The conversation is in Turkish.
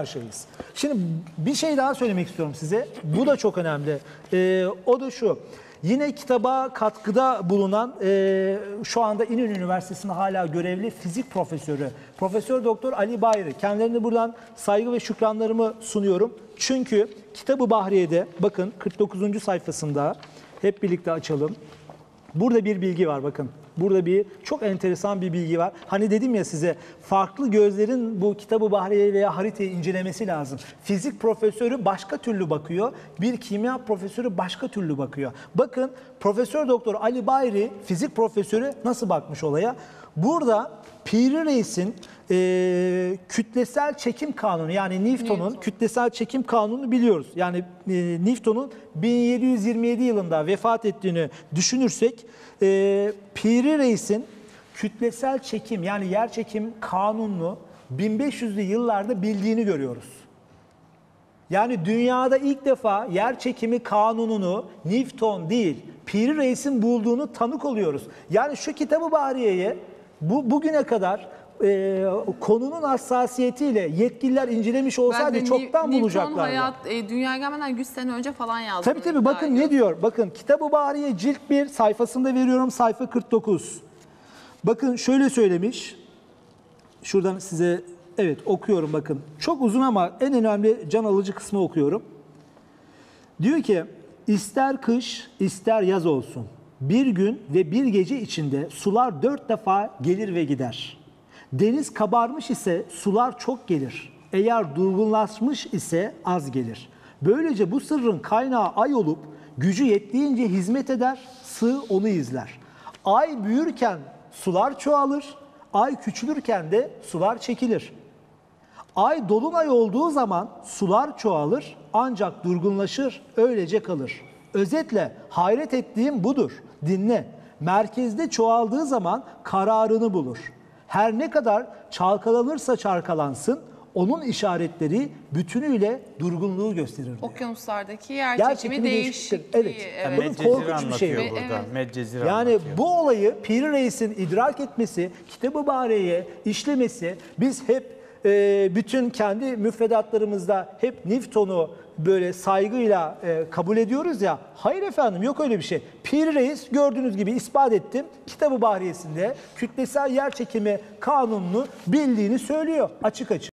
karşıyayız. Şimdi bir şey daha söylemek istiyorum size. Bu da çok önemli. Ee, o da şu. Yine kitaba katkıda bulunan e, şu anda İnönü Üniversitesi'nde hala görevli fizik profesörü Profesör Doktor Ali Bayri. Kendilerine buradan saygı ve şükranlarımı sunuyorum. Çünkü kitabı Bahriye'de bakın 49. sayfasında hep birlikte açalım. Burada bir bilgi var bakın. Burada bir çok enteresan bir bilgi var. Hani dedim ya size farklı gözlerin bu kitabı Bahriye veya haritayı incelemesi lazım. Fizik profesörü başka türlü bakıyor. Bir kimya profesörü başka türlü bakıyor. Bakın Profesör Doktor Ali Bayri fizik profesörü nasıl bakmış olaya? Burada Piri Reis'in e, kütlesel çekim kanunu yani Newton'un kütlesel çekim kanunu biliyoruz. Yani e, Newton'un 1727 yılında vefat ettiğini düşünürsek e, Piri Reis'in kütlesel çekim yani yer çekim kanununu 1500'lü yıllarda bildiğini görüyoruz. Yani dünyada ilk defa yer çekimi kanununu Newton değil, Piri Reis'in bulduğunu tanık oluyoruz. Yani şu kitabı Bahriye'ye bu bugüne kadar e, konunun hassasiyetiyle yetkililer incelemiş olsaydı de çoktan Newton bulacaklardı. hayat e, dünyaya gelmeden 100 sene önce falan yazdı. Tabii tabii bakın ne diyor? Bakın Kitab-ı Bahriye cilt 1 sayfasında veriyorum sayfa 49. Bakın şöyle söylemiş. Şuradan size evet okuyorum bakın. Çok uzun ama en önemli can alıcı kısmı okuyorum. Diyor ki ister kış ister yaz olsun. Bir gün ve bir gece içinde sular dört defa gelir ve gider. Deniz kabarmış ise sular çok gelir. Eğer durgunlaşmış ise az gelir. Böylece bu sırrın kaynağı ay olup gücü yettiğince hizmet eder, sığ onu izler. Ay büyürken sular çoğalır, ay küçülürken de sular çekilir. Ay dolunay olduğu zaman sular çoğalır ancak durgunlaşır, öylece kalır. Özetle hayret ettiğim budur. Dinle. Merkezde çoğaldığı zaman kararını bulur. Her ne kadar çalkalanırsa çalkalansın, onun işaretleri bütünüyle durgunluğu gösterir diyor. Okyanuslardaki yer, çekimi değişikliği. değişiktir. Evet. evet. Bunun Medcezir korkunç bir şey burada. Evet. Medcezir Yani anlatıyor. bu olayı Piri Reis'in idrak etmesi, Kitab-ı işlemesi, biz hep e, bütün kendi müfredatlarımızda hep Newton'u böyle saygıyla e, kabul ediyoruz ya. Hayır efendim yok öyle bir şey. Piri Reis gördüğünüz gibi ispat ettim. Kitab-ı Bahriye'sinde kütlesel yer çekimi kanununu bildiğini söylüyor açık açık.